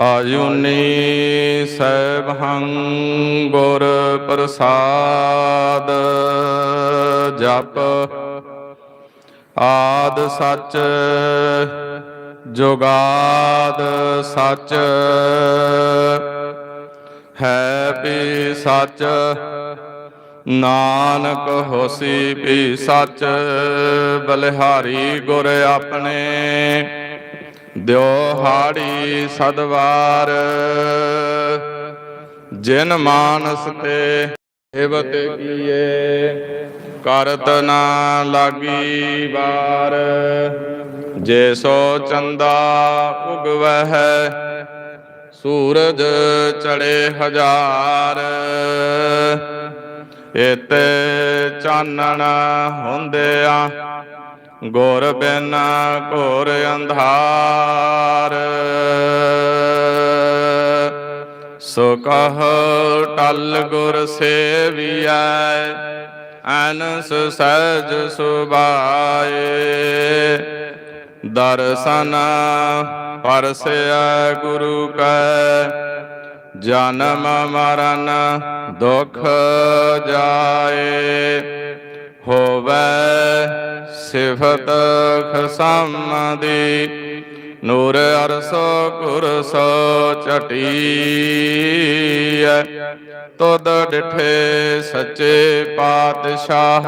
ਆਯੁਨੀ ਸੈਭੰ ਗੁਰ ਪ੍ਰਸਾਦ ਜਪ ਆਦ ਸੱਚ, ਜੁਗਾਦ ਸੱਚ। ਹੈ ਵੀ ਸੱਚ, ਨਾਨਕ ਹੋਸੀ ਵੀ ਸੱਚ, ਬਲਿਹਾਰੀ ਗੁਰ ਆਪਣੇ। ਦਿਓਹਾੜੀ ਸਦਵਾਰ। ਜਿਨ ਮਾਨਸ ਤੇ ਏਵਤ ਕੀਏ, ਕਰਤ ਨਾ ਲਾਗੀ ਬਾਰ ਜੇ ਸੋ ਚੰਦਾ ਉਗਵਹਿ ਸੂਰਜ ਚੜੇ ਹਜ਼ਾਰ। ਇਤੇ ਚਾਨਣ ਹੁੰਦਿਆਂ ਗੁਰ ਬਿਨ ਘੋਰ ਅੰਧਾਰ। ਸੋ ਕਹ ਟਲ ਗੁਰ ਸੇਵੀਐ ਅਨਸ ਸਹਿਜ ਸੁਭਾਏ। ਦਰਸ਼ਨ ਪਰਸਿਆ ਗੁਰੂ ਕੈ, ਜਨਮ ਮਰਨ ਦੁਖ ਜਾਏ। ਹੋਵੇ ਸਿਫਤ ਖਸਮ ਦੀ ਨੂਰ ਅਰਸੋ ਕੁਰਸੋ ਚਟੀਐ ਤੁਧ ਡਿਠੇ ਸੱਚੇ ਪਾਤਸ਼ਾਹ,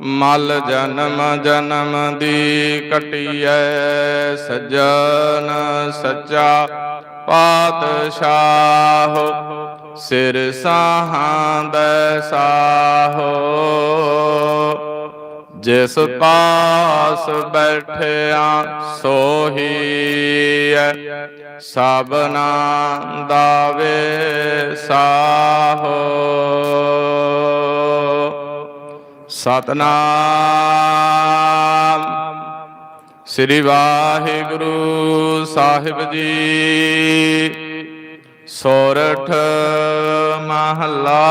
ਮਲ ਜਨਮ ਜਨਮ ਦੀ ਕਟੀਐ। ਸਜਣ ਸੱਚਾ ਪਾਤਸ਼ਾਹ, ਸਿਰ ਸਾਹਾਂ ਦੇ ਜਿਸ ਪਾਸ ਬੈਠਿਆ ਸੋਹੀ ਸਭਨਾ ਦਾਵੇ ਸਾਹੋ ਸਤਨਾਮ ਸ੍ਰੀ ਵਾਹਿਗੁਰੂ ਸਾਹਿਬ ਜੀ ਸੋਰਠ ਮਹੱਲਾ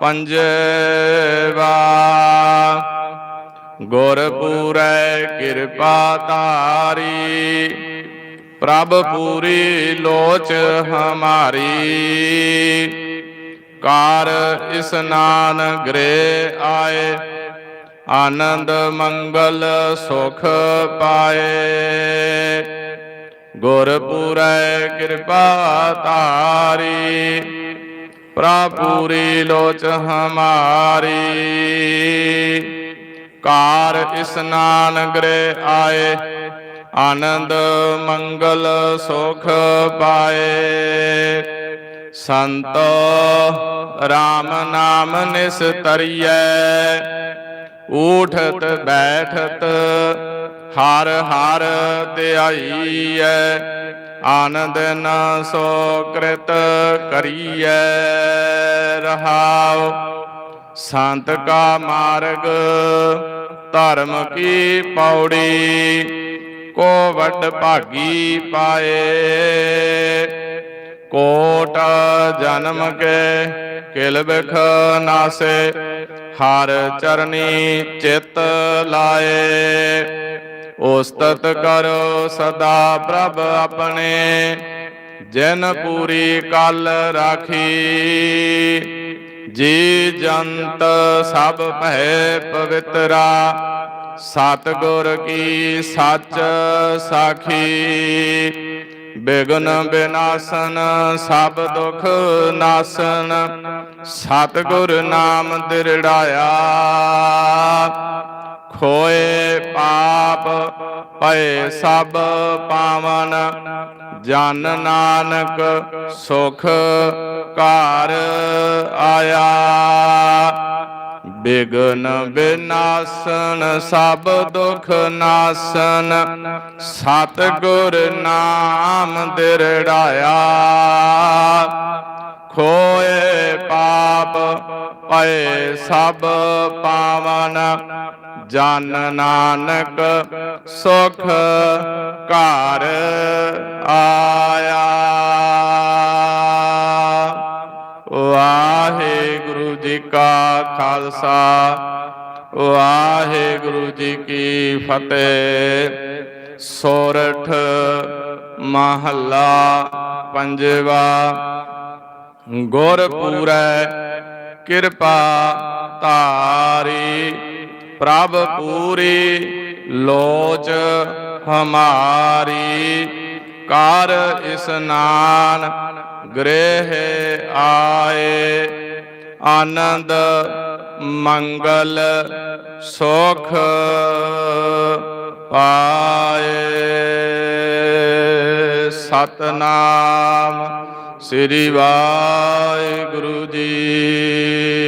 ਪੰਜਵਾ। ਗੁਰਪੂਰੈ ਕਿਰਪਾ ਤਾਰੀ ਪ੍ਰਭ ਪੂਰੀ ਲੋਚ ਹਮਾਰੀ। ਕਾਰ ਇਸਨਾਨ ਗ੍ਰੇ ਆਏ, ਆਨੰਦ ਮੰਗਲ ਸੁਖ ਪਾਏ। ਗੁਰਪੂਰੈ ਕਿਰਪਾ ਤਾਰੀ ਪ੍ਰਭੂਰੀ ਲੋਚ ਹਮਾਰੀ। ਕਾਰ ਇਸਨਾਨ ਗ੍ਰੇ ਆਏ, ਆਨੰਦ, ਮੰਗਲ, ਸੁਖ ਪਾਏ। ਸੰਤੋ RAM ਨਾਮ ਨਿਸਤਰੀਐ ਊਠਤ ਬੈਠਤ ਹਰ ਹਰ ਧਿਆਈਐ ਆਨੰਦ ਨਾ ਸੋ ਕ੍ਰਿਤ ਕਰੀਐ, ਰਹਾਉ। ਸੰਤ ਕਾ ਮਾਰਗ ਧਰਮ ਕੀ ਪੌੜੀ? ਕੋ ਵੱਡ ਭਾਗੀ ਪਾਏ। ਕੋਟ ਜਨਮ ਕੇ ਕਿਲ ਬਿਖ ਨਾਸੇ। ਹਰ ਚਰਨੀ ਚਿਤ ਲਾਏ। ਉਸਤਤ ਕਰੋ ਸਦਾ ਪ੍ਰਭ ਆਪਣੇ। ਜਿਨ ਪੂਰੀ ਕਲ ਰਾਖੀ। ਜੀ ਜੰਤ ਸਭ ਭੈ ਪਵਿੱਤਰਾ, ਸਤਗੁਰ ਕੀ ਸੱਚ ਸਾਖੀ। ਬਿਗਨ ਬਿਨਾਸਨ ਸਭ ਦੁਖ ਨਾਸਨ, ਸਤਗੁਰ ਨਾਮ ਦਿਰੜਾਇਆ। ਖੋਏ ਪਾਪ ਪਏ ਸਭ ਪਾਵਨ, ਜਨ ਨਾਨਕ ਸੁਖ ਘਰ ਆਇਆ। ਬਿਗਨ ਬਿਨਾਸਨ, ਸਭ ਦੁਖ ਨਾਸਨ, ਸਤਿਗੁਰ ਨਾਮ ਦਿਰੜਾਇਆ। ਖੋਏ ਪਾਪ ਪਏ ਸਭ ਪਾਵਨ ਜਨ ਨਾਨਕ ਸੁਖ ਘਰ ਆਇਆ। ਵਾਹਿਗੁਰੂ ਜੀ ਕਾ ਖਾਲਸਾ, ਵਾਹਿਗੁਰੂ ਜੀ ਕੀ ਫਤਿਹ। ਸੋਰਠ ਮਹੱਲਾ ਪੰਜਵਾ ਗੁਰ ਕਿਰਪਾ ਤਾਰੀ ਪ੍ਰਭ ਪੂਰੀ ਲੋਚ ਹਮਾਰੀ, ਕਰ ਇਸਨਾਨ ਗ੍ਰਹਿ ਆਏ। ਆਨੰਦ, ਮੰਗਲ, ਸੁਖ ਪਾਏ। ਸਤਨਾਮ ਸ੍ਰੀ ਵਾਹਿਗੁਰੂ ਜੀ।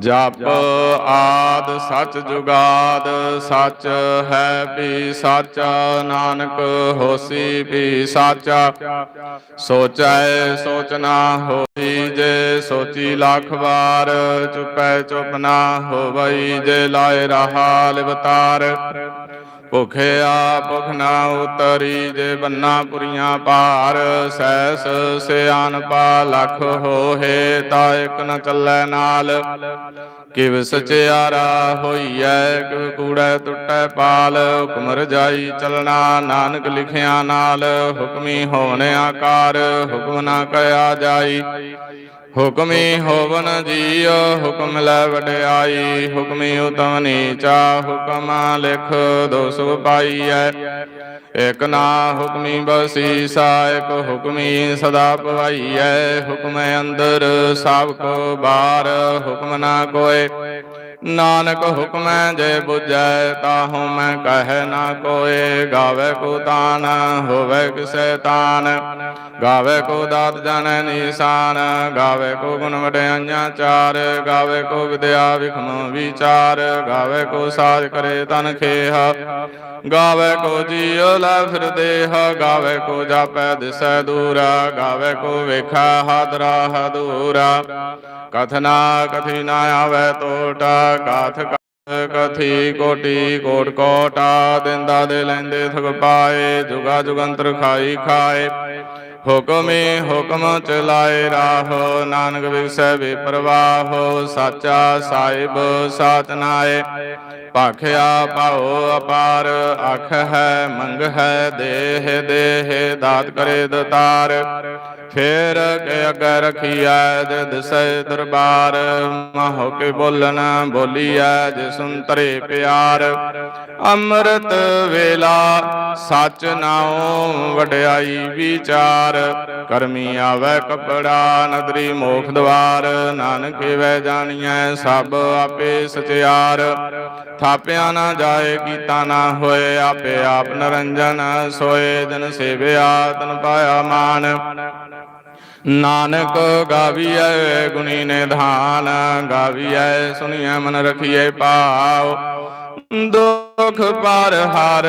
ਜਪ ਆਦ ਸਚ ਜੁਗਾਦ ਸਚ ਹੈ ਵੀ ਸਾਚਾ ਨਾਨਕ ਹੋਸੀ ਵੀ ਸਾਚਾ। ਸੋਚੈ ਸੋਚਣਾ ਹੋਈ ਜੇ ਸੋਚੀ ਲੱਖ ਵਾਰ ਚੁਪੈ ਚੁਪ ਨਾ ਹੋਵਈ ਜੇ ਲਾਏ ਰਹਾ ਲਿਵਤਾਰ। ਭੁਖਿਆ ਭੁਖ ਨਾ ਉਤਰੀ ਜੇ ਬੰਨਾ ਪੁਰੀਆਂ ਪਾਰ ਸੈਸ ਸਿਆਨ ਪਾ ਲਖ ਹੋਏ ਤਾ ਇਕ ਨ ਚੱਲੈ ਨਾਲ। ਕਿਵ ਸਚਿਆਰਾ ਹੋਈਐ, ਕਿਵ ਕੂੜੈ ਟੁੱਟੈ ਪਾਲ। ਹੁਕਮ ਰਜਾਈ ਚਲਣਾ ਨਾਨਕ ਲਿਖਿਆ ਨਾਲ, ਹੁਕਮੀ ਹੋਣ ਆਕਾਰ ਹੁਕਮ ਨਾ ਕਹਿਆ ਜਾਈ। ਹੁਕਮੀ ਹੋਵਨ ਜੀਉ, ਹੁਕਮ ਲੈ ਵਡਿਆਈ, ਹੁਕਮੀ ਉਤਮ ਨੀਚਾ, ਹੁਕਮ ਲਿਖ ਦੋਸ ਪਾਈਐ। ਇਕ ਨਾ ਹੁਕਮੀ ਬਸੀਸਾ, ਇਕ ਹੁਕਮੀ ਸਦਾ ਭਵਾਈਐ ਹੁਕਮ ਅੰਦਰ ਸਭ ਕੋ ਬਾਹਰ ਹੁਕਮ ਨਾ ਕੋਏ। ਨਾਨਕ ਹੁਕਮੈ ਜੇ 부ਜੈ ਤਾਹੂ ਮੈਂ ਕਹਿ ਨਾ ਕੋਏ, ਗਾਵੇ ਕੋ ਤਾਨ ਹੋਵੇ ਕਿਸੈ ਤਾਨ। ਗਾਵੇ ਕੋ ਦਾਤ ਜਾਣੈ ਨੀਸਾਨ, ਗਾਵੇ ਕੋ ਗੁਣ ਵਡਿਆਈਆਂ ਚਾਰ। ਗਾਵੇ ਕੋ ਵਿਦਿਆ ਵਿਖਮ ਵਿਚਾਰ, ਗਾਵੇ ਕੋ ਸਾਜ ਕਰੇ ਤਨ ਖੇਹਾ। ਗਾਵੇ ਕੋ ਜੀਉ ਲੈ ਫਿਰ ਦੇਹ, ਗਾਵੇ ਕੋ ਜਾਪੈ ਦਿਸੈ ਦੂਰਾ, ਗਾਵੇ ਕੋ ਵੇਖਾ ਹਾਦਰਾ ਹਦੂਰਾ। ਕਥਨਾ ਕਥੀ ਨਾ ਆਵੇ ਟੋਟਾ ਕਾਥ ਕਥੀ ਕੋਟੀ ਕੋਟ ਕੋਟਾ ਦਿੰਦਾ ਦੇ ਲੈਂਦੇ ਥਕ ਪਾਏ ਜੁਗਾ ਜੁਗੰਤਰ ਖਾਈ ਖਾਏ। ਹੁਕਮੇ ਹੁਕਮ ਚਲਾਏ ਰਾਹੋ, ਨਾਨਕ ਵਿਸੈ ਵਿਪਰਵਾਹੋ ਸਾਚਾ ਸਾਹਿਬ ਸਾਤਨਾਏ ਭਾਖਿਆ ਪਾਉ ਅਪਾਰ ਅਖ ਹੈ ਮੰਗ ਹੈ ਦੇਹ ਦੇਹ ਦਾਤ ਕਰੇ ਦਤਾਰ। ਫੇਰ ਕੇ ਅਗੈ ਰਖੀਐ ਜੇ ਦਿਸੈ ਦਰਬਾਰ, ਮਹੋ ਕੇ ਬੋਲਣ ਬੋਲੀਐ ਜੇ ਸੁੰਤਰੇ ਪਿਆਰ। ਅੰਮ੍ਰਿਤ ਵੇਲਾ, ਸਚ ਨਾਉ ਵਡਿਆਈ ਵਿਚਾਰ। ਕਰਮੀ ਆਵੈ ਕਪੜਾ, ਨਦਰੀ ਮੋਖ ਦਵਾਰ, ਨਾਨਕ ਵੈ ਜਾਣੀਐ ਸਭ ਆਪੇ ਸਚਿਆਰ। ਥਾਪਿਆ ਨਾ ਜਾਏ, ਕੀਤਾ ਨਾ ਹੋਏ, ਆਪੇ ਆਪ ਨਰੰਜਨ ਸੋਏ ਜਨ ਸੇਵਿਆ, ਤਨ ਪਾਇਆ ਮਾਨ। ਨਾਨਕ ਗਾਵੀਐ ਗੁਣੀ ਨਿਧਾਨ, ਗਾਵੀਐ ਸੁਣੀਐ ਮਨ ਰਖੀਐ ਪਾਉ ਸੁਖ ਪਰ ਹਰ,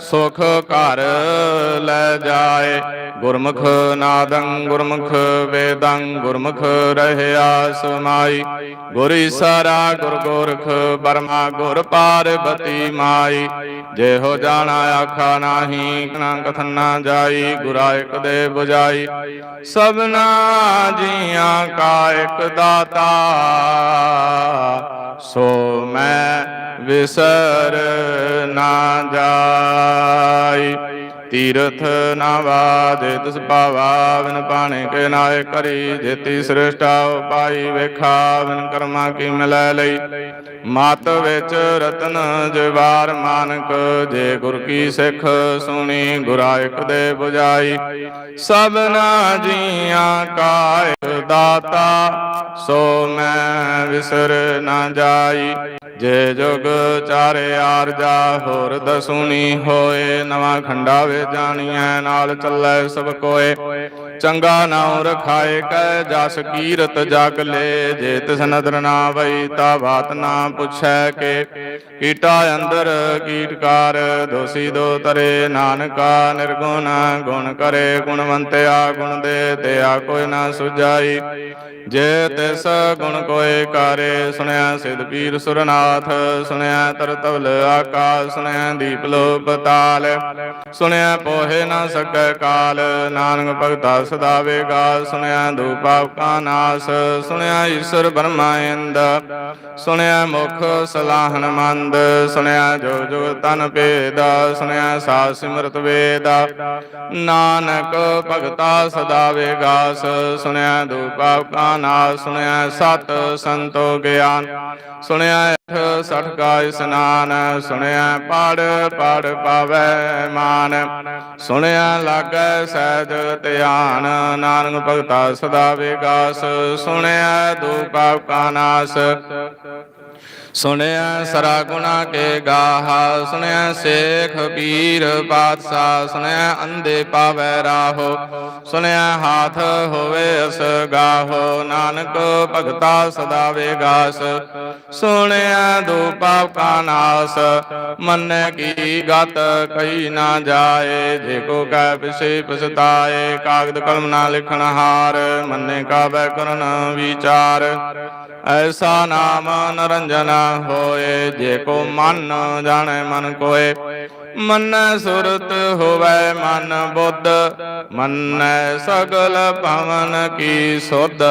ਸੁਖ ਘਰ ਲੈ ਜਾਏ। ਗੁਰਮੁਖ ਨਾਦੰ, ਗੁਰਮੁਖ ਵੇਦੰ, ਗੁਰਮੁਖ ਰਹਿਆ ਸਮਾਈ। ਗੁਰ ਸਾਰਾ ਗੁਰ ਗੋਰਖ ਬਰਮਾ ਗੁਰ ਪਾਰਬਤੀ ਮਾਈ। ਜੇ ਹੋ ਜਾਣਾ ਆਖਾ ਨਾਹੀ ਨਾ ਕਥਨ ਨਾ ਜਾਈ, ਗੁਰਾ ਇਕ ਦੇ 부ਜਾਈ ਸਭਨਾ ਜੀਆਂ ਕਾ ਇਕ ਦਾਤਾ, ਸੋ ਮੈਂ ਵਿਸਰ ਨਾ ਜਾਈ ਤੀਰਥ ਨਾ ਵਾਜੇ ਤਿਸ ਪਾਵਾ ਪਾਣੇ ਕੇ ਨਾਏ ਕਰੀ ਜੇਤੀ ਸ੍ਰਿਸ਼ਟਾ ਉਪਾਈ ਵੇਖਾ ਕਰਮਾ ਕੀ ਮਿਲੈ ਲਈ। ਮਤ ਵਿੱਚ ਰਤਨ ਜਵਾਰ ਮਾਨਕ, ਜੇ ਗੁਰ ਕੀ ਸਿੱਖ ਸੁਣੀ ਗੁਰਾ ਇਕ ਦੇ 부ਜਾਈ ਸਭਨਾ ਜੀਆਂ ਕਾ ਦਾਤਾ, ਸੋ ਮੈਂ ਵਿਸਰ ਨਾ ਜਾਈ। ਜੇ ਜੁਗ ਚਾਰੇ ਆਰਜਾ, ਹੋਰ ਦਸੂਣੀ ਹੋਏ, ਨਵਾਂ ਖੰਡਾ ਵੇ ਜਾਣੀਐ ਨਾਲ ਚੱਲੈ ਸਭ ਕੋਏ। ਚੰਗਾ ਨਾਉ ਰਖਾਏ ਕੈ ਜਸ ਕੀਰਤ ਜਗ ਲੈ ਜੇ ਤਿਸ ਨਦਰ ਨਾ ਵਈ ਤਾ ਬਾਤ ਨਾ ਪੁੱਛੈ ਕੇ। ਕੀਟਾ ਅੰਦਰ ਕੀਟਕਾਰ ਦੋਸੀ ਦੋ ਤਰੇ, ਨਾਨਕਾ ਨਿਰਗੁਣ, ਗੁਣ ਕਰੇ ਗੁਣਵੰਤਿਆ, ਗੁਣ ਦੇ ਤਿਆ ਕੋਈ ਨਾ ਸੁਜਾਈ ਜੇ ਤਿਸ ਗੁਣ ਕੋਏ ਕਾਰੇ, ਸੁਣਿਆ ਸਿਧ ਪੀਰ ਸੁਰਨਾਥ, ਸੁਣਿਆ ਤਰਤਵਲ ਆਕਾਸ, ਸੁਣਿਆ ਦੀਪ ਲੋ ਪਤਾਲ ਸੁਣਿਆ ਪੋਹੇ ਨਾ ਸਕੈ ਕਾਲ, ਨਾਨਕ ਭਗਤਾ ਸਦਾ ਵੇਗਾ, ਸੁਣਿਆ ਦੂਪਾਪ ਕਾ ਨਾਸ, ਸੁਣਿਆ ਈਸ਼ਰ ਬ੍ਰਹਮਾ ਇੰਦ, ਸੁਣਿਆ ਮੁਖ ਸਲਾਹਨ ਮੰਦ, ਸੁਣਿਆ ਜੋ ਜੋ ਤਨ ਭੇਦ, ਸੁਣਿਆ ਸਾ ਸਿਮਰਤ ਵੇਦ। ਨਾਨਕ ਭਗਤਾ ਸਦਾਵੇਗਾਸ ਸੁਣਿਆ ਦੂਪਾਪ ਕਾ ਨਾਸ, ਸੁਣਿਆ ਸਤ ਸੰਤੋ ਗਿਆਨ, ਸੁਣਿਆ ਅਠ ਸਠ ਕਾ ਇਸਨਾਨ, ਸੁਣਿਆ ਪੜ ਪੜ ਪਾਵੈ ਮਾਨ, ਸੁਣਿਆ ਲਾਗੈ ਸਹਿਜ ਧਿਆਨ ਨਾਨਕ ਭਗਤਾ ਸਦਾ ਵੇਗਾਸ ਸੁਣਿਆ ਦੂਪਾਪ ਕਾ ਨਾਸ। ਸੁਣਿਆ ਸਰਾ ਗੁਣਾ ਕੇ ਗਾਹਾ, ਸੁਣਿਆ ਸੇਖ ਪੀਰ ਬਾਦਸ਼ਾਹ, ਸੁਣਿਆ ਅੰਦੇ ਪਾਵੈ ਰਾਹੋ, ਸੁਣਿਆ ਹਾਥ ਹੋਵੇ ਅਸ ਗਾਹੋ, ਨਾਨਕ ਭਗਤਾ ਸਦਾ ਵੇਗਾਸ, ਸੁਣਿਆ ਦੋ ਪਾਪ ਕਾ ਨਾਸ, ਮੰਨੈ ਕੀ ਗਤ ਕਈ ਨਾ ਜਾਏ, ਜੇ ਕੋ ਕੈ ਪਿਸੇ ਪਸਤਾਏ ਕਾਗਦ ਕਲਮ ਨਾ ਲਿਖਣ ਹਾਰ, ਮੰਨੇ ਕਾ ਬੈ ਕਰਨ ਵਿਚਾਰ। ਐਸਾ ਨਾਮ ਨਰੰਜਨ ਹੋਏ ਜੇ ਕੋ ਮਨ ਜਾਣੇ ਮਨ ਕੋਏ ਮਨ ਸੁਰਤ ਹੋਵੇ ਮਨ ਬੁੱਧ, ਮੰਨੈ ਸਗਲ ਭਵਨ ਕੀ ਸੁਧ।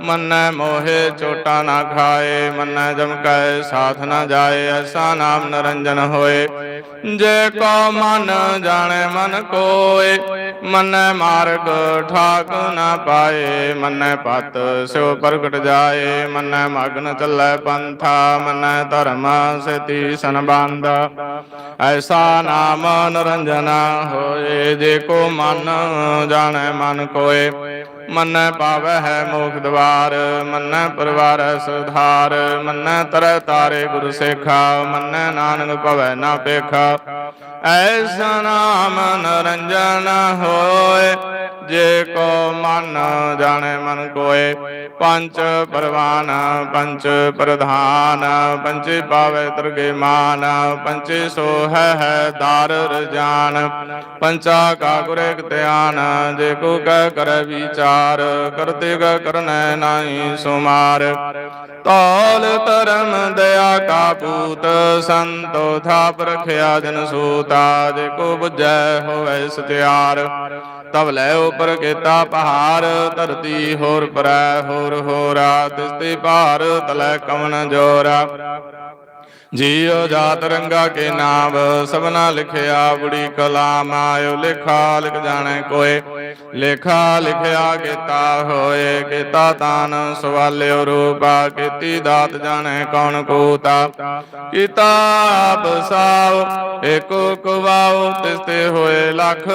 ਮੰਨੈ ਮੋਹਿ ਚੋਟਾ ਨਾ ਖਾਏ, ਮੰਨੈ ਜਮ ਕੈ ਸਾਥ ਨਾ ਜਾਏ, ਐਸਾ ਨਾਮ ਨਰੰਜਨ ਹੋਏ। ਜੇ ਕੋ ਮਨ ਜਾਣੈ ਮਨ ਕੋਏ, ਮੰਨੈ ਮਾਰਗ ਠਾਕ ਨਾ ਪਾਏ। ਮੰਨੈ ਪਤ ਸਿਉ ਪ੍ਰਗਟ ਜਾਏ, ਮੰਨੈ ਮਗਨ ਚੱਲੈ ਪੰਥਾ, ਮੰਨੈ ਧਰਮ ਸਤੀ ਸੰਬੰਧ ਐਸਾ ਨਾਮ ਨਰੰਜਨ ਹੋਏ। ਜੇ ਕੋ ਮਨ ਜਾਣੈ ਮਨ ਕੋਏ। ਮੰਨੈ ਪਾਵੈ ਹੈ ਮੋਖ ਦਵਾਰ, ਮੰਨੈ ਪਰਵਾਰ ਸੁਧਾਰ ਮੰਨੈ ਤਰੈ ਤਾਰੇ ਗੁਰ ਸੇਖਾ, ਮੰਨੈ ਨਾਨਕ ਭਵੈ ਨਾ ਪੇਖਾ ਐਸਾ ਨਾਮ ਨਰੰਜਨ ਹੋਏ, ਜੇ ਕੋ ਮਨ ਜਾਣੈ ਮਨ ਕੋਏ। ਪੰਚ ਪਰਵਾਨ, ਪੰਚ ਪ੍ਰਧਾਨ, ਪੰਚੇ ਪਾਵੈ ਤਰਗੇ ਮਾਨ, ਪੰਚੇ ਸੋ ਹੈ ਦਾਰ ਰਜਾਨ। ਪੰਚਾ ਕਾ ਗੁਰੇ ਧਿਆਨ, ਜੇ ਕੋ ਕਹਿ ਕਰੈ ਵਿਚਾਰ। ਕਰਤੇ ਗ ਕਰਨੈ ਨਾਹੀ ਸੁਮਾਰ। ਤੌਲ ਧਰਮ ਦਇਆ ਕਾ ਪੂਤ, ਸੰਤੋ ਥਾਪ ਰਖਿਆ ਜਨ ਸੂਤਾ, ਜੇ ਕੋ 부ਜੈ ਹੋਵੇ ਸਤਿਆਰ। ਤਬ ਲੈ ਉਪਰ ਕੀਤਾ ਪਹਾੜ ਧਰਤੀ ਹੋਰ ਪਰੈ ਹੋਰ ਹੋਰਾ, ਤਿਸਤੇ ਭਾਰ ਤਲੈ ਕਮਨ ਜੋਰਾ। ਜੀਉ ਜਾਤ ਰੰਗਾ ਕੇ ਨਾਮ ਸਭਨਾ ਲਿਖਿਆ ਬੁੜੀ ਕਲਾਮ, ਆਇਓ ਲਿਖਾ ਲਿਖ ਜਾਣੇ ਕੋਏ। ਲੇਖਾ ਲਿਖਿਆ ਕੀਤਾ ਹੋਏ, ਕੀਤਾ ਤਾਨ, ਸਵਾਲਿਓ ਰੂਪਾ, ਕੀਤੀ ਦਾਤ ਜਾਣੈ ਕੌਣ ਕੂਤਾ। ਕੀਤਾ ਆਪ ਸਾਉ, ਏਕੋ ਕਵਾਉ ਤਿਸਤੇ ਹੋਏ ਲਖ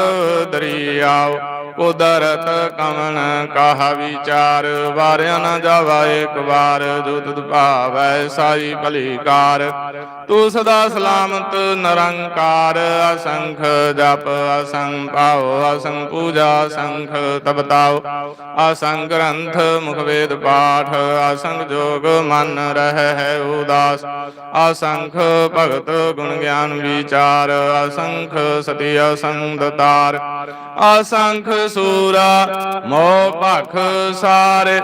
ਦਰਿਆਉ। ਕੁਦਰਤ ਕਮਨ ਕਾਹ ਵਿਚਾਰ, ਵਾਰਿਆ ਨਾ ਜਾਵਾ ਇੱਕ ਵਾਰ, ਜੋ ਤੁਧ ਭਾਵੈ ਸਾਈ ਭਲੀ ਕਾਰ about it. ਤੂੰ ਸਦਾ ਸਲਾਮਤ, ਨਿਰੰਕਾਰ, ਅਸੰਖ, ਜਪ ਅਸੰਖ ਪਾਉ ਅਸੰਖ ਪੂਜਾ, ਅਸੰਖ ਤਪਤਾਉ ਅਸੰਖ ਗ੍ਰੰਥ, ਮੁਖ ਵੇਦ ਪਾਠ ਅਸੰਖ ਜੋਗ ਮਨ ਰਹਿ ਹੈ ਉਦਾਸ। ਅਸੰਖ ਭਗਤ ਗੁਣ ਗਿਆਨ ਵਿਚਾਰ, ਅਸੰਖ ਸਤੀ ਅਸੰਗ ਦਤਾਰ ਅਸੰਖ ਸੂਰਾ, ਮੋਹ ਭਖ ਸਾਰੇ।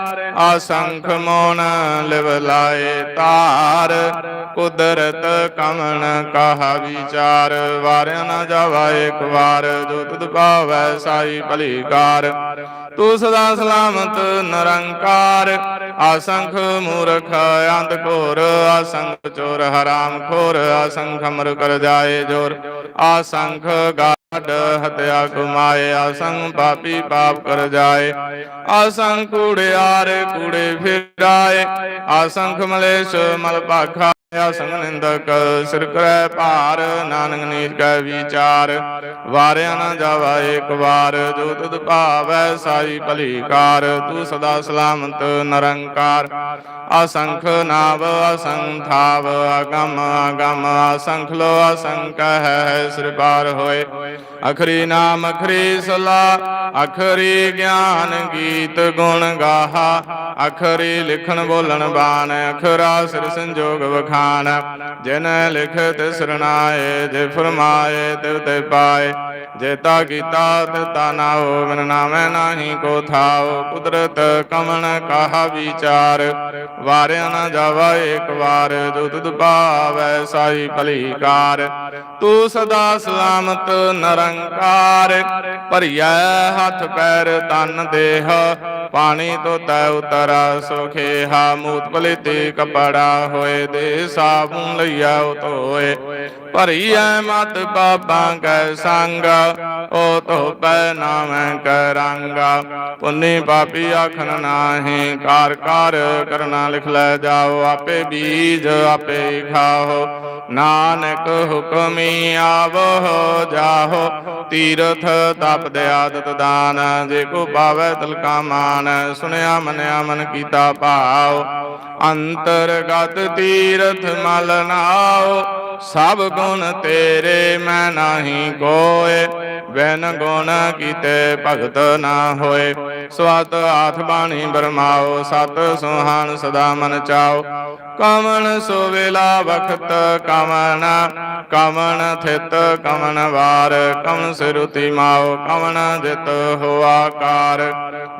ਅਸੰਖ ਮੋਨ ਲਿਵ ਲਾਏ ਤਾਰ। ਕੁਦਰਤ ਕਮਨ ਕਹਾ ਵਿਚਾਰ, ਵਾਰਿਆ ਨਾ ਜਾਵਾ ਇੱਕ ਵਾਰ, ਜੋ ਤੁਧ ਭਾਵੈ ਸਾਈ ਭਲੀ ਤੂੰ ਸਦਾ ਸਲਾਮਤ ਨਿਰੰਕਾਰ ਆਸੰਖ ਮੂਰਖ ਅੰਧ ਘੋਰ ਆਸੰਖ ਚੋਰ ਹਰਾਮ ਖੋਰ ਆਸੰਖ ਅਮਰ ਕਰ ਜਾਏ ਜੋਰ, ਅਸੰਖ ਗਾਡ ਹਤਿਆ ਕਮਾਏ ਅਸੰਖ ਪਾਪੀ ਪਾਪ ਕਰ ਜਾਏ। ਅਸੰਖ ਕੂੜਿਆਰ ਕੂੜੇ ਫਿਰਾਏ। ਅਸੰਖ ਮਲੇਸ਼ ਮਲ ਪਾਖਾ ਅਸੰਗ ਨਿੰਦਕ ਸਿਰ ਕਰੈ ਭਾਰ। ਨਾਨਕ ਨੀਚ ਕੈ ਵਿਚਾਰ, ਵਾਰਿਆ ਨਾ ਜਾਵਾ ਇੱਕ ਵਾਰ। ਜੋ ਤੁਧ ਭਾਵੈ ਸਾਈ ਭਲੀ ਕਾਰ ਤੂੰ ਸਦਾ ਸਲਾਮਤ ਨਰੰਕਾਰ। ਅਸੰਖ ਨਾਵ ਅਸੰਥਾਵ ਅਗਮ ਅਗਮ ਅਸੰਖ ਲੋ ਅਸੰਖ ਹੈ ਸਿਰ ਪਾਰ ਹੋਏ। ਅਖਰੀ ਨਾਮ ਅਖਰੀ ਸਲਾ ਅਖਰੀ ਗਿਆਨ ਗੀਤ ਗੁਣ ਗਾਹਾ ਅਖਰੀ ਲਿਖਣ ਬੋਲਣ ਬਾਣ, ਅਖਰਾ ਸਿਰ ਸੰਜੋਗ ਵਖਾਨ ਜਿਨ ਲਿਖਤ ਸਰਣਾਏ, ਜੇ ਫਰਮਾਏ, ਤਿਵ ਤੇ ਪਾਏ। ਜੇਤਾ ਕੀਤਾ ਤਿਤਾ ਨਾਉ, ਬਿਨ ਨਾਮੈ ਨਾਹੀ ਕੋ ਥਾਉ। ਕੁਦਰਤ ਕਮਣ ਕਾਹਾ ਵਿਚਾਰ, ਵਾਰਿਆ ਨਾ ਜਾਵਾ ਏਕ ਵਾਰ। ਜੋ ਤੁਧ ਭਾਵੈ ਸਾਈ ਭਲੀ ਕਾਰ। ਤੂੰ ਸਦਾ ਸਲਾਮਤ ਨਿਰੰਕਾਰ ਭਰੀਐ ਹੱਥ ਪੈਰ ਤਨ ਦੇਹ, ਪਾਣੀ ਤੋਂ ਤੈ ਉਤਰਾ ਸੁਖੇਹਾ, ਮੂਤ ਪਲਿਤੀ ਕਪੜਾ ਹੋਏ ਦੇ ਸਾਬੂਨ ਲਈਆ ਧੋਏ ਭਰੀਐ ਮਤ ਬਾਬਾਂ ਕੈ ਸੰਗ, ਓ ਧੋਪੈ ਨਾਮੈ ਕੈ ਰੰਗਾ ਪੁੰਨੀ ਪਾਪੀ ਆਖਣ ਨਾਹੀ, ਕਾਰ ਕਾਰ ਕਰਨਾ ਲਿਖ ਲੈ ਜਾਓ, ਆਪੇ ਬੀਜ ਆਪੇ ਖਾਓ। ਨਾਨਕ ਹੁਕਮੀ ਆਵੋ, ਜਾਹੋ। ਤੀਰਥ ਤਪ ਦੇ ਆਦਤ ਦਾਨ, ਜੇ ਕੋ ਪਾਵੈ ਤਲਕਾ ਮਾਨ, ਸੁਣਿਆ ਮੰਨਿਆ ਮਨ ਕੀਤਾ ਭਾਉ। ਅੰਤਰਗਤ ਤੀਰਥ ਮਲ ਨਾਉ, ਸਭ ਗੁਣ ਤੇਰੇ ਮੈਂ ਨਾਹੀ ਕੋਏ ਬਿਨ ਗੁਣ ਕੀਤੇ ਭਗਤ ਨਾ ਹੋਏ। ਸਵਤ ਆਥ ਬਾਣੀ ਬਰਮਾਓ, ਸਤ ਸੁਹਾਨ ਸਦਾ ਮਨ ਚਾਓ। ਕਮਨ ਸੋ ਵੇਲਾ ਵਖਤ ਕਮਨ ਕਮਨ ਥਿਤ ਕਮਨ ਵਾਰ। ਕਮਨ ਸਿਰੁਤੀ ਮਾਓ ਕਮਨ ਜਿਤ ਹੋਆ ਕਾਰ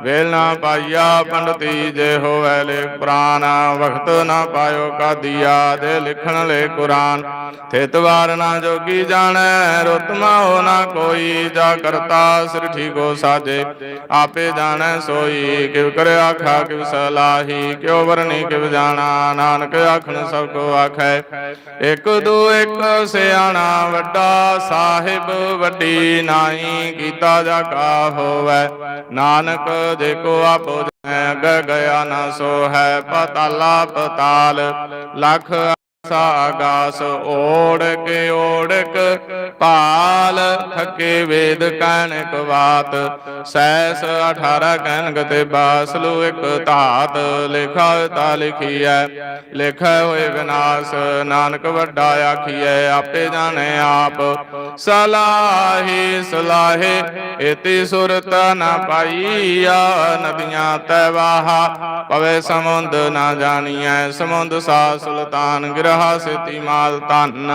ਵੇਲ ਨਾ ਪਾਈਆ ਪੰਡਤੀ ਜੇ ਹੋਵੈ ਲੇ ਪ੍ਰਾਨ ਵਖਤ ਨਾ ਪਾਇਓ ਕਾਦੀਆ ਦੇ ਲਿਖਣ ਲੈ ਕੁਰਾਨ। ਥਿਤ ਵਾਰ ਨਾ ਜੋਗੀ ਜਾਣੈ ਰਤਮਾ ਹੋ ਨਾ ਕੋਈ, ਜਾ ਕਰਤਾ ਸਿਰ ਠੀਕੋ ਸਾਜੇ। ਆਪੇ ਜਾਣੈ ਸੋਈ, ਕਿਵ ਕਰ ਆਖਾ, ਕਿਵ ਸਲਾਹੀ, ਕਿਉ ਵਰਣੀ ਕਿਵ ਜਾਣਾ, ਨਾਨਕ ਆਖਣ ਸਭ ਕੋ ਆਖੈ। ਇਕ ਦੋ ਇਕ ਸਿਆਣਾ ਵੱਡਾ, ਸਾਹਿਬ ਵੱਡੀ ਨਾਹੀ, ਕੀਤਾ ਜਾ ਕਾ ਹੋਵੈ। ਨਾਨਕ ਜੇ ਕੋ ਆਪੋ ਜਨੈ ਗਿਆ ਨਾ ਸੋ ਹੈ ਪਤਾਲਾ ਪਤਾਲ, ਲਖ ਸਾਗਾਸ ਓੜਕ ਓੜਕ ਪਾਲ ਥਕੇ ਵੇਦ ਕਣਕ ਵਾਤ, ਸੈਸ 18 ਕਨਕ ਤੇ ਬਾਸਲੂ ਇੱਕ ਧਾਤ, ਲਿਖਾ ਤਾ ਲਿਖੀਐ, ਲਿਖੈ ਹੋਏ ਵਿਨਾਸ਼, ਨਾਨਕ ਵੱਡਾ ਆਖੀਐ, ਆਪੇ ਜਾਣੇ ਆਪ, ਸਲਾਹੀ ਸਲਾਹੇ, ਇਤੀ ਸੁਰਤ ਨਾ ਪਾਈਆ, ਨਦੀਆਂ ਤੈ ਵਾਹਾ, ਪਵੇ ਸਮੁੰਦ ਨਾ ਜਾਣੀਐ, ਸਮੁੰਦ ਸਾ ਸੁਲਤਾਨ, ਗ੍ਰਹਾ ਸਿਤੀ ਮਾਲ ਧਨ,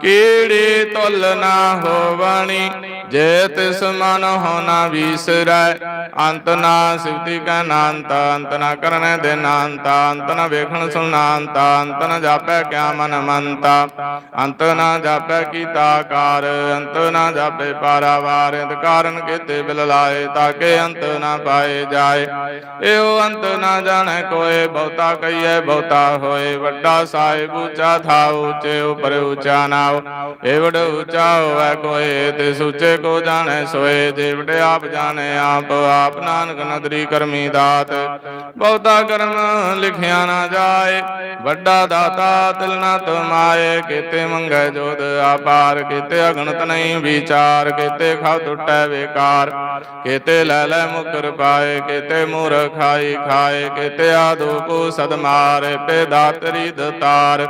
ਕੀੜੀ ਤੁਲ ਨਾ ਹੋਵਣੀ ਜੇ ਤਿਸ ਮਨ ਹੋਣਾ ਵਿਸਰੈ, ਅੰਤ ਨਾ ਸਿਵਤੀ ਕੈ ਨਾਂਤ, ਅੰਤ ਨਾ ਕਰਨੇ ਦੇ ਨਾਂਤ, ਅੰਤ ਨਾ ਵੇਖਣ ਸੁਣਨਾ ਅੰਤ ਨਾ ਜਾਪੈ ਕਿਆ ਮਨ ਮੰਤਾ, ਅੰਤ ਨਾ ਜਾਪੈ ਕੀਤਾ ਕਾਰ, ਅੰਤ ਨਾ ਜਾਪੈ ਪਾਰਾਵਾਰ ਇੰਤ ਕਾਰਨ ਕੀਤੇ ਬਿਲ ਲਾਏ ਤਾਕੇ ਅੰਤ ਨਾ ਪਾਏ ਜਾਏ। ਇਹੋ ਅੰਤ ਨਾ ਜਾਣੈ ਕੋਏ, ਬਹੁਤਾ ਕਹੀਏ ਬਹੁਤਾ ਹੋਏ, ਵੱਡਾ ਸਾਹਿਬ ਉੱਚਾ ਥਾ ਉੱਚੇ ਉਪਰ ਉੱਚਾ ਨਾਉ ਏਵੜ ਉੱਚਾ ਹੋਵੇ ਕੋਏ ਤੇ ਸੁਚੇ ਕੋ ਜਾਣੈ, ਸੋਏ ਜੇਵੜ ਆਪ ਜਾਣੈ, ਆਪ ਆਪ ਨਾਨਕ ਨਦਰੀ ਕਰਮੀ ਦਾਤ। ਬਹੁਤਾ ਕਰਮ ਲਿਖਿਆ ਨਾ ਜਾਏ, ਵੱਡਾ ਦਾਤਾ ਤਿਲ ਨਾ ਤੁਮਾਏ। ਕੀਤੇ ਮੰਗੈ ਜੋਦ ਆਪਾਰ ਕੀਤੇ ਅਗਣਤ ਨਹੀਂ ਵਿਚਾਰ, ਕੀਤੇ ਖਾਉ ਟੁੱਟੈ ਵੇਕਾਰ। ਕੀਤੇ ਲੈ ਲੈ ਮੁਕਰ ਪਾਏ ਕੀਤੇ ਮੂਰ ਖਾਈ ਖਾਏ, ਕੀਤੇ ਆਦੂ ਕੋ ਸਦਮਾਰ ਪੇ ਦਾਤਰੀ ਦਤਾਰ।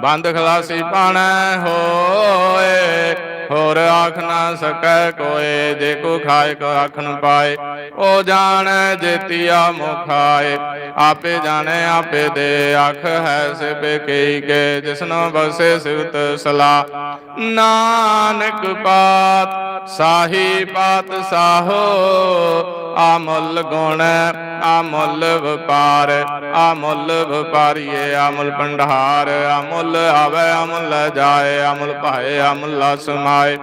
ਬੰਦ ਖਲਾਸੀ ਪਾਣੈ ਹੋਏ ਹੋਰ ਆਖ ਨਾ ਸਕੈ ਕੋਏ, ਜੇ ਕੋ ਖਾਏ ਕੋ ਆਖਣ ਪਾਏ। ਉਹ ਜਾਣੈ ਜੇਤੀਆ ਮੁਖਾਏ, ਆਪੇ ਜਾਣੈ, ਆਪੇ ਦੇ। ਆਖ ਹੈ ਸਿਬੇ ਕਈ ਕੇ, ਜਿਸਨੋ ਬਸੇ ਸਿਵਤ ਸਲਾ ਨਾਨਕ ਪਾਤ ਸਾਹੀ ਬਾਤ ਸਾਹੋ, ਆਮੁੱਲ ਗੁਣ, ਆਮੁੱਲ ਵਪਾਰ। ਅਮੁੱਲ ਵਪਾਰੀਏ ਆਮੁੱਲ ਭੰਡਾਰ, ਅਮੁੱਲ ਆਵੇ ਆਮੁੱਲ ਜਾਏ ਆਮੁੱਲ ਭਾਏ, ਅਮੁੱਲ ਸਮਾਏ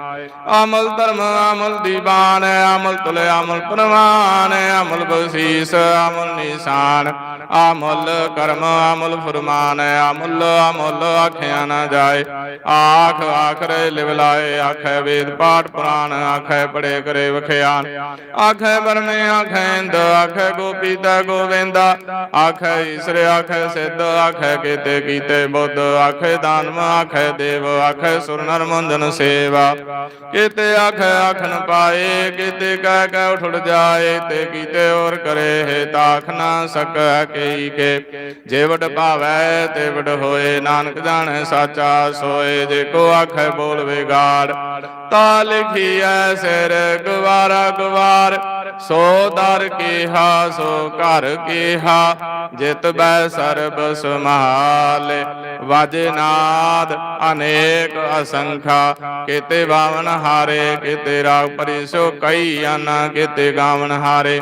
ਆਮੁੱਲ ਧਰਮ ਆਮੁੱਲ ਦੀਵਾਨ ਆਮੁੱਲ ਤੁਲੇ ਆਮੁੱਲ ਪ੍ਰਮਾਨ ਆਮੁੱਲ ਬਸੀਸ ਆਮੁੱਲ ਨਿਸ਼ਾਨ। ਆਮੁੱਲ ਕਰਮ ਆਮੁੱਲ ਫਰਮਾਨ ਆਮੁੱਲ ਆਮੁੱਲ ਆਖਿਆ ਨਾ ਜਾਏ। ਆਖ, ਆਖਰੇ ਲਿਵਲਾਏ ਆਖੇ ਵੇਦ ਪਾਠ ਪੁਰਾਣ, ਆਖੇ ਪੜੇ ਕਰੇ ਵਖਿਆਨ। ਆਖੇ ਬਰਮੇ ਆਖੇ ਇੰਦ, ਆਖੇ ਗੋਪੀ ਤਾ ਗੋਵਿੰਦਾ, ਆਖੇ ਈਸਰ ਆਖੇ ਸਿੱਧ ਆਖੇ ਕੀਤੇ ਕੀਤੇ ਬੁੱਧ ਆਖੇ ਦਾਨਵ, ਆਖੇ ਦੇਵ, ਆਖੇ ਸੁਰ ਨਰ ਮੰਜਨ ਸੇਵਾ। ਕੀਤੇ ਆਖੇ ਆਖਨ ਪਾਏ, ਕੀਤੇ ਕਹਿ ਕਹਿ ਉਠ ਜਾਏ, ਤੇ ਕੀਤੇ ਔਰ ਕਰੇ, ਹੈ ਤਾਖ ਨਾ ਸਕੈ ਕਈ ਕੇ। ਜੇ ਵਡ ਭਾਵੈ, ਤੇ ਵਡ ਹੋਏ, ਨਾਨਕ ਜਾਣੈ ਸਾਚਾ ਸੋਏ, ਜੇ ਕੋ ਆਖੈ ਬੋਲ ਵਿਗਾੜ। ਤਾ ਲਿਖੀਐ ਸਿਰ, ਗਵਾਰਾ ਗਵਾਰ ਸੋ ਦਰ ਕੀਹਾ, ਸੋ ਘਰ ਕੀਹਾ, ਜਿਤ ਬੈ ਸਰਬ ਸਮਾਲੇ ਵਾਜੇ ਨਾਦ ਅਨੇਕ ਅਸੰਖਾ, ਕੀਤੇ ਬਾਵਨ ਹਾਰੇ, ਕੀਤੇ ਰਾਗ ਪਰਿਸੋ ਕਈ ਆਨਾ ਕੀਤੇ ਗਾਵਨ ਹਾਰੇ।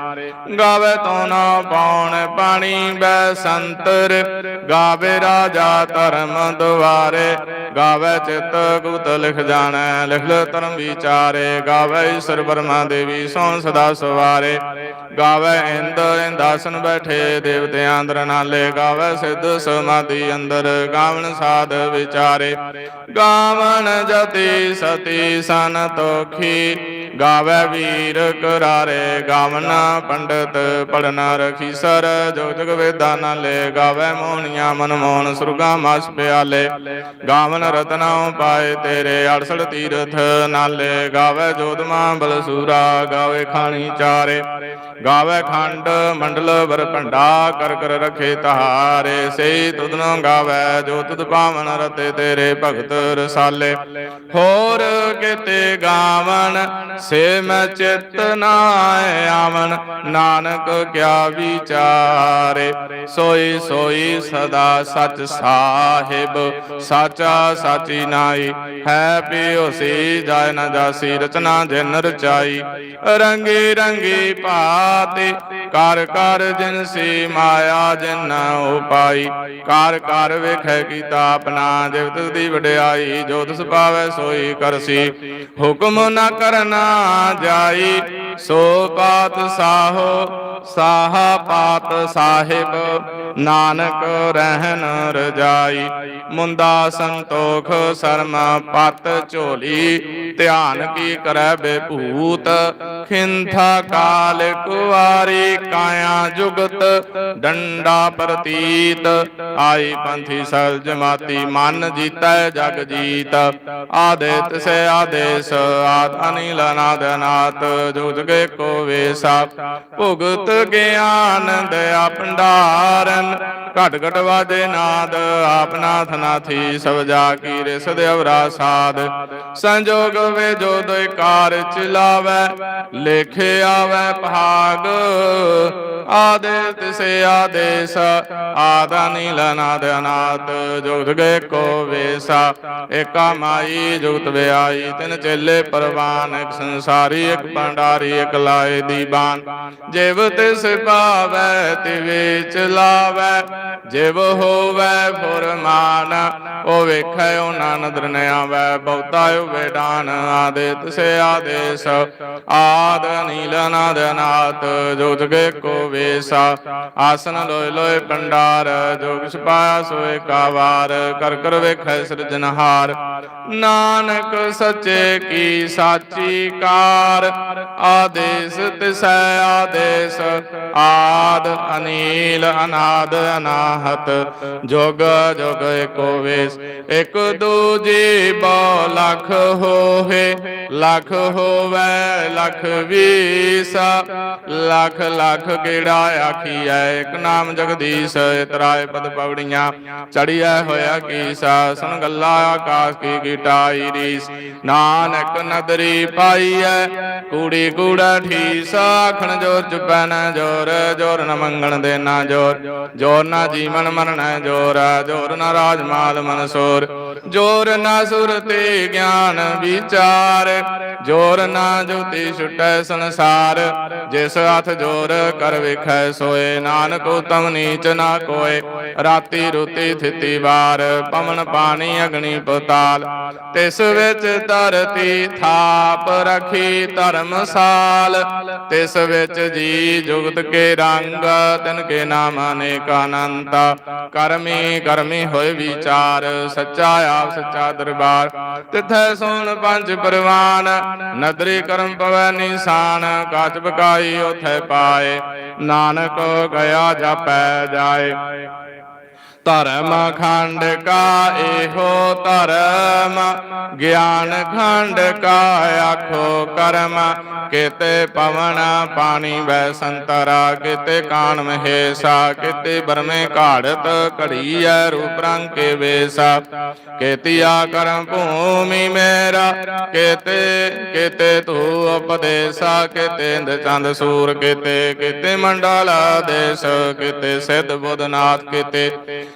ਗਾਵੇ ਤੋ ਨਾ ਪਾਉਣ ਪਾਣੀ ਬੈ ਸੰਤਰ, ਗਾਵੇ ਰਾਜਾ ਧਰਮ ਦੁਆਰੇ। ਗਾਵੇ ਚਿਤ ਗੁਪਤ ਲਿਖ ਜਾਣੈ, ਲਿਖ ਧਰਮ ਵਿਚਾਰੇ। ਗਾਵੇ ਈਸ਼ਰ ਬਰਮਾ ਦੇਵੀ ਸੋ ਸਦਾ ਸਵਾਰੇ ਗਾਵੇ ਇੰਦ, ਇੰਦਾਸਨ ਬੈਠੇ ਦੇਵਤਿਆਂ ਅੰਦਰ ਨਾਲੇ। ਗਾਵੇ ਸਿੱਧ ਸਮਾਧੀ ਅੰਦਰ ਗਾਵਨ ਸਾਧ ਵਿਚਾਰੇ। ਗਾਵਨ ਜਤੀ ਸਤੀ ਸਨ ਗਾਵੇ ਵੀਰ ਕਰਾਰੇ ਗਾਵਨ ਪੰਡਤ ਪੜਨਾ ਰਖੀ। ਸਰ ਜੋਗ ਜਗ ਵੇਦਾਂ ਨਾਲੇ। ਗਾਵੇ ਮੋਹਣੀਆਂ ਮਨਮੋਹਨ ਸੁਰਗਾ ਮਸ ਪਿਆਲੇ। ਗਾਵਨ ਰਤਨਾ ਪਾਏ ਤੇਰੇ 68 ਤੀਰਥ ਨਾਲੇ। ਗਾਵੇ ਜੋਧਮਾ ਬਲਸੂਰਾ, ਗਾਵੇ ਖਾਣੀ ਚਾ ਚਾਰੇ ਗਾਵੇ ਖੰਡ, ਮੰਡਲ ਵਰ ਭੰਡਾ, ਕਰ ਕਰ ਰਖੇ ਤਹਾਰੇ ਸੇ ਤੁਧਨੋ ਗਾਵੇ, ਜੋ ਤੁਧ ਪਾਵਨ ਰਤੇ ਤੇਰੇ ਭਗਤ ਰਸਾਲੇ। ਹੋਰ ਕਿਤੇ ਗਾਵਨ, ਸੇ ਮੈਂ ਚਿਤ ਨਾਏ ਆਵਨ, ਨਾਨਕ ਕਿਆ ਵਿਚਾਰੇ। ਸੋਈ ਸੋਈ ਸਦਾ ਸਚ ਸਾਹਿਬ, ਸਾਚਾ ਸਾਚੀ ਨਾਈ ਹੈ ਪਿਓਸੀ ਜਾਇ ਨਾ ਜਾਸੀ, ਰਚਨਾ ਜਿਨ ਰਚਾਈ। ਰੰਗੀ ਰੰਗ ਭਾਤੀ, ਕਰ ਕਰ ਜਿਨ ਸੀ ਮਾਇਆ ਜਿਨ ਉਪਾਈ ਕਰ ਕਰ ਵੇਖੈ ਕੀਤਾ ਆਪਣਾ ਜਿਵਤ ਦੀ ਵਡਿਆਈ, ਜੋ ਤਿਸ ਪਾਵੈ ਸੋਈ ਕਰਸੀ। ਹੁਕਮ ਨਾ ਕਰਨਾ ਜਾਈ, ਸੋ ਪਾਤ ਸਾਹੋ ਸਾਹ ਪਾਤ ਸਾਹਿਬ, ਨਾਨਕ ਰਹਿਨ ਰਜਾਈ। ਮੁੰਦਾ ਸੰਤੋਖ ਸਰਮ ਪਤ ਝੋਲੀ, ਧਿਆਨ ਕੀ ਕਰੈ ਬੇਭੂਤ। ਖਿੰਥਾ ਕਾਲ ਕੁਵਾਰੀ ਕਾਇਆ ਜੁਗਤ, ਡੰਡਾ ਪ੍ਰਤੀਤ। ਆਈ ਪੰਥੀ ਸਲ ਜਮਾਤੀ ਮਨ ਜੀਤੈ ਜਗ ਜੀਤ। ਆਦੇ ਸੇ ਆਦੇਸ, ਆਦ ਅਨਿਲ ਅਨਾਦ ਅਨਾਤ ਜੋ ਜਗੇ ਕੋ ਵੇਸਾ। ਭੁਗਤ ਗਿਆਨ ਦਇਆ ਭੰਡਾਰਨ। ਘਟ ਘਟ ਵਾਜੇ ਨਾਦ, ਆਪਨਾਥ ਨਾਥੀ, ਸਭ ਜਾ ਕੀ ਰਿਸ ਦੇਵਰਾ ਸਾਧ ਸੰਜੋਗ ਵੇ ਜੋ ਦੋਇ ਕਾਰ ਚਲਾਵੈ ਲੇਖੇ ਆਵੈ ਭਾਗ। ਆਦੇ ਤਿਸੇ ਆਦੇਸ, ਆਦਾ ਨੀਲ ਅਨਾਦ ਅਨਾਦ, ਜੁਗਤ ਗਏ ਕੋ ਵੇਸਾ। ਏਕਾ ਮਾਈ ਜੁਗਤ ਵਿਆਈ, ਤਿਨ ਚੇਲੇ ਪਰਵਾਨ, ਇੱਕ ਸੰਸਾਰੀ, ਇੱਕ ਭੰਡਾਰੀ, ਇੱਕ ਲਾਏ ਦੀਵਾਨ ਜਿਵ ਤੇ ਪਾਵੈ ਤਿਵੇ ਚਲਾਵੈ ਜਿਵ ਹੋਵੈ ਫੁਰਮਾਨ ਉਹ ਵੇਖੈ ਉਹਨਾਂ ਨਦਰ ਨ ਆਵੈ, ਬਹੁਤਾ ਹੋਵੇ ਡਾਨ ਆਦੇ ਤਿਸੇ ਆਦੇਸ, ਆਦ ਨੀਲ ਅਨਾਦ ਅਨਾਤ ਜੁਗਤ ਗਏ ਕੋ ਵੇਸਾ, ਆਸਨ ਲੋਏ ਲੋਏ ਪੰਡਾਰ, ਜੋਗ ਛਪਾਇਆ ਸੋਏ ਕਾ ਕਰ ਕਰ ਵੇਖੈ ਸਿਰਜਨਹਾਰ ਨਾਨਕ ਸੱਚੇ ਕੀ ਸਾਚੀ ਕਾਰ, ਆਦੇਸ ਤਿਸੈ ਆਦੇਸ ਆਦ, ਅਨੀਲ, ਅਨਾਦ, ਅਨਾਹਤ। ਜੋਗ ਜੋਗ ਏਕੋ ਵੇਸ। ਇਕ ਦੂਜੀ ਬੋ ਲਖ ਹੋਏ ਲਖ ਹੋਵੇ, ਲਖ ਵੀਸਾ। ਲਖ ਲਖ ਕਿਹੜਾ ਆਖੀਐ? ਇਕ ਨਾਮ ਜਗਦੀਸ਼, ਇਤਰਾਏ ਪਦ ਪਵੜੀਆਂ ਚੜੀਐ ਹੋਇਆ ਕੀਸਾ। ਸੁਣ ਗੱਲਾ ਆਕਾਸ਼ ਕੀ ਕੀਟਾਈ ਰੀਸ। ਨਾਨਕ ਨਦਰੀ ਪਾਈਐ। ਕੂੜੀ ਕੂੜਾ ਠੀਸ। ਆਖਣ ਜੋਰ ਚੁਪੈ ਨ ਜੋਰ ਜੋਰ ਨ ਮੰਗਣ ਦੇ ਜੋਰ। ਜੋਰ ਨਾ ਜੀਵਨ ਮਰਨ ਜੋਰ ਜੋਰ ਨਾ ਰਾਜ ਮਾਲ ਮਨਸੂਰ। ਜੋਰ ਨਾ ਸੁਰਤੀ ਗਿਆਨ ਵਿਚਾਰ। ਜੋਰ ਨਾ ਜੋਤੀ ਛੁਟੈ ਸੰਸਾਰ। ਜਿਸ ਹੱਥ ਜੋਰ ਕਰ ਵਿਖੈ ਸੋਏ, ਨਾਨਕ ਉਤਮ ਨੀਚ ਨਾ ਕੋਏ। ਰਾਤੀ ਰੁਤੀ ਥਿਤੀ ਵਾਰ, ਪਵਨ ਪਾਣੀ ਅਗਨੀ ਪਤਾਲ। ਤਿਸ ਵਿੱਚ ਧਰਤੀ ਥਾਪ ਰਖੀ ਧਰਮਸਾਲ ਤਿਸ ਵਿੱਚ ਜੀ ਜੁਗਤ ਕੇ ਰੰਗ, ਤਿਨ ਕੇ ਨਾਮ ਅਨੇਕ ਅਨੰਤ। ਕਰਮੀ ਕਰਮੀ ਹੋਏ ਵਿਚਾਰ, ਸੱਚਾ ਆਪ ਸੱਚਾ ਦਰਬਾਰ। ਤਿਥੈ ਸੋਣ ਪੰਜ ਪਰਵਾਨ, ਨਦਰੀ ਕਰਮ ਪਵੈ ਨਿਸ਼ਾਨ ਕਾਚ ਬਕਾਈ ਉਥੈ ਪਾਏ। ਨਾਨਕ ਗਿਆ ਜਾਪੈ ਜਾਏ। ਧਰਮ ਖੰਡ ਕਾ ਇਹੋ ਧਰਮ, ਗਿਆਨ ਖੰਡ ਕਾ ਆਖੋ ਕਰਮ। ਕਿਤੇ ਪਵਨ ਪਾਣੀ ਵੈ ਸੰਤਰਾ, ਕਿਤੇ ਕਾਣ ਮਹੇਸਾ, ਕਿਤੇ ਬਰਮੇ ਘਾੜਤ ਘੜੀਐ ਰੂਪ ਰੰਗ ਕੇ ਵੇਸਾ। ਕੇਤੀਆ ਕਰਮ ਭੂਮੀ ਮੇਰਾ, ਕੇਤੇ ਕੇਤੇ ਤੂ ਉਪਦੇਸਾ, ਕੇਤੇ ਇੰਦ ਚੰਦ ਸੂਰ, ਕੇਤੇ ਕੇਤੇ ਮੰਡਲ ਦੇਸ ਕੇਤੇ ਸਿੱਧ ਬੁੱਧਨਾਥ, ਕੇਤੇ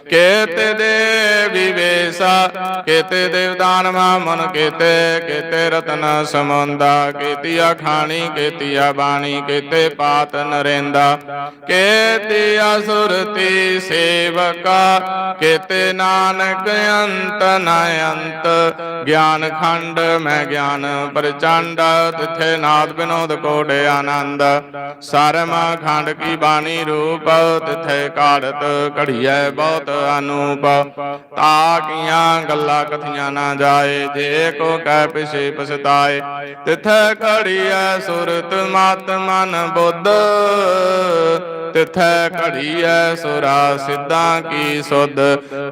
ਕੇਤੇ ਦੇਵੀ ਵੇਸਾ ਕੇਤੇ ਦੇਵਦਾਨ ਮਨ ਕੇਤੇ ਕੇਤੇ ਰਤਨ ਸਮੁੰਦਾ ਕੇਤੀਆ ਖਾਣੀ ਕੇਤੀਆ ਬਾਣੀ, ਕੇਤੇ ਪਾਤ ਨਰੇਂਦਾ। ਕੇਤੀਆ ਸੁਰਤੀ ਸੇਵਕਾ, ਕੇਤੇ ਨਾਨਕ ਅੰਤ ਨ ਅੰਤ। ਗਿਆਨ ਖੰਡ ਮੈਂ ਗਿਆਨ ਪ੍ਰਚੰਡ, ਤਿਥੇ ਨਾਦ ਬਿਨੋਦ ਕੋਟ ਆਨੰਦ। ਸਰਮ ਖੰਡ ਕੀ ਬਾਣੀ ਰੂਪ, ਤਿਥੇ ਕਾੜਤ ਘੜੀਐ ਬਹੁਤ ਅਨੂਪ, ਤਾਕੀਆਂ ਗੱਲਾਂ ਕਥੀਆਂ ਨਾ ਜਾਏ, ਜੇ ਕੋ ਕਹਿ ਪਿਛੇ ਪਛਤਾਏ। ਤਿਥੈ ਘੜੀਐ ਸੁਰਤ ਮਤ ਮਨ ਬੁੱਧ। ਤਿਥੈ ਘੜੀਐ ਸੁਰਾ ਸਿੱਧਾਂ ਕੀ ਸੁਧ।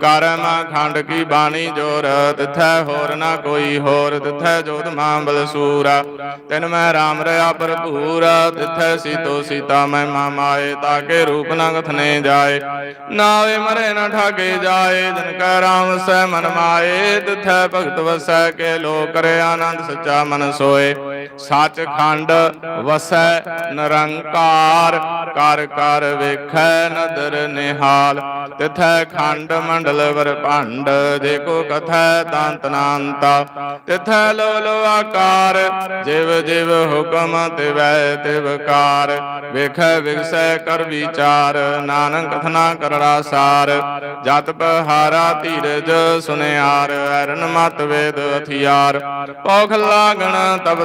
ਕਰਮ ਖੰਡ ਕੀ ਬਾਣੀ ਜੋਰ, ਤਿਥੈ ਹੋਰ ਨਾ ਕੋਈ ਹੋਰ। ਤਿਥੈ ਜੋਤ ਮਾਂਬਲ ਸੂਰਾ ਤਿਨ ਮੈਂ ਰਾਮ ਰਿਆ ਭਰਪੂਰ। ਤਿਥੈ ਸੀਤੋ ਸੀਤਾ ਮੈਂ ਮਾਮਾਏ ਤਾਕੇ ਰੂਪ ਨਾ ਕਥਨੇ ਜਾਏ। ਨਾਵੇ ਮਰੇ ਨਾ ਠਾਗੇ ਜਾਏ, ਜਿਨ ਕੈ ਰਾਮ ਸੈ ਮਨ ਮਾਏ, ਤਿਥੈ ਭਗਤ ਵਸੈ ਕੇ ਲੋ ਕਰੇ ਆਨੰਦ, ਸੱਚਾ ਮਨ ਸੋਏ। ਸੱਚ ਖੰਡ ਵਸੈ ਨਿਰੰਕਾਰ, ਕਰ ਕਰ ਵੇਖੈ ਨਦਰ ਨਿਹਾਲ। ਤਿਥੈ ਖੰਡ ਮੰਡਲ ਵਰ ਭੰਡ, ਜੇ ਕੋ ਕਥੈ ਤੰਤ ਨਾੰਤਾ। ਤਿਥੈ ਲੋ ਲੋ ਆਕਾਰ, ਜਿਵ ਜਿਵ ਹੁਕਮ ਤਿਵੈ ਤਿਵਕਾਰ ਵੇਖੈ ਵਿਗਸੈ ਕਰ ਵਿਚਾਰ, ਨਾਨਕ ਕਥਨਾ ਕਰੜਾ ਸਾਰ। ਜਤ ਬਹਾਰਾ ਧੀਰਜ ਸੁਨਿਆਰ ਅਰਨ ਮਤ ਵੇਦ ਹਥਿਆਰ। ਪੌਖ ਲਾਗਣ ਤਬ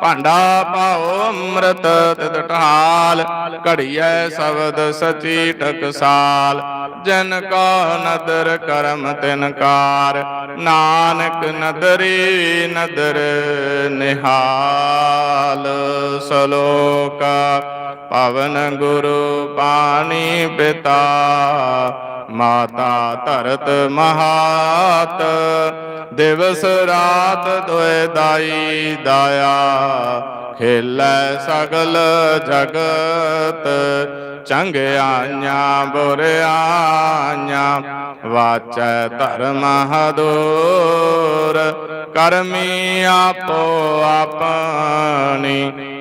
ਭਾਂਡਾ ਪਾਓ ਅੰਮ੍ਰਿਤ ਤਿਤ ਢਾਲ। ਘੜੀਐ ਸ਼ਬਦ ਸਚੀ ਟਕਸਾਲ। ਜਨ ਕਾ ਨਦਰ ਕਰਮ ਤਿਨਕਾਰ ਨਾਨਕ ਨਦਰੀ ਨਦਰ ਨਿਹਾਲ। ਸਲੋਕਾ ਪਵਨ ਗੁਰੂ ਪਾਣੀ ਪਿਤਾ ਮਾਤਾ ਧਰਤ ਮਹਾਤ, ਦਿਵਸ ਰਾਤ ਦੋਇ ਦਾਈ ਦਾਇਆ। ਖੇਲੈ ਸਗਲ ਜਗਤ ਚੰਗਿਆਈਆਂ ਬੁਰਿਆਈਆਂ ਵਾਚੈ ਧਰਮ ਹਦੂਰ ਕਰਮੀ ਆਪੋ ਆਪਣੀ।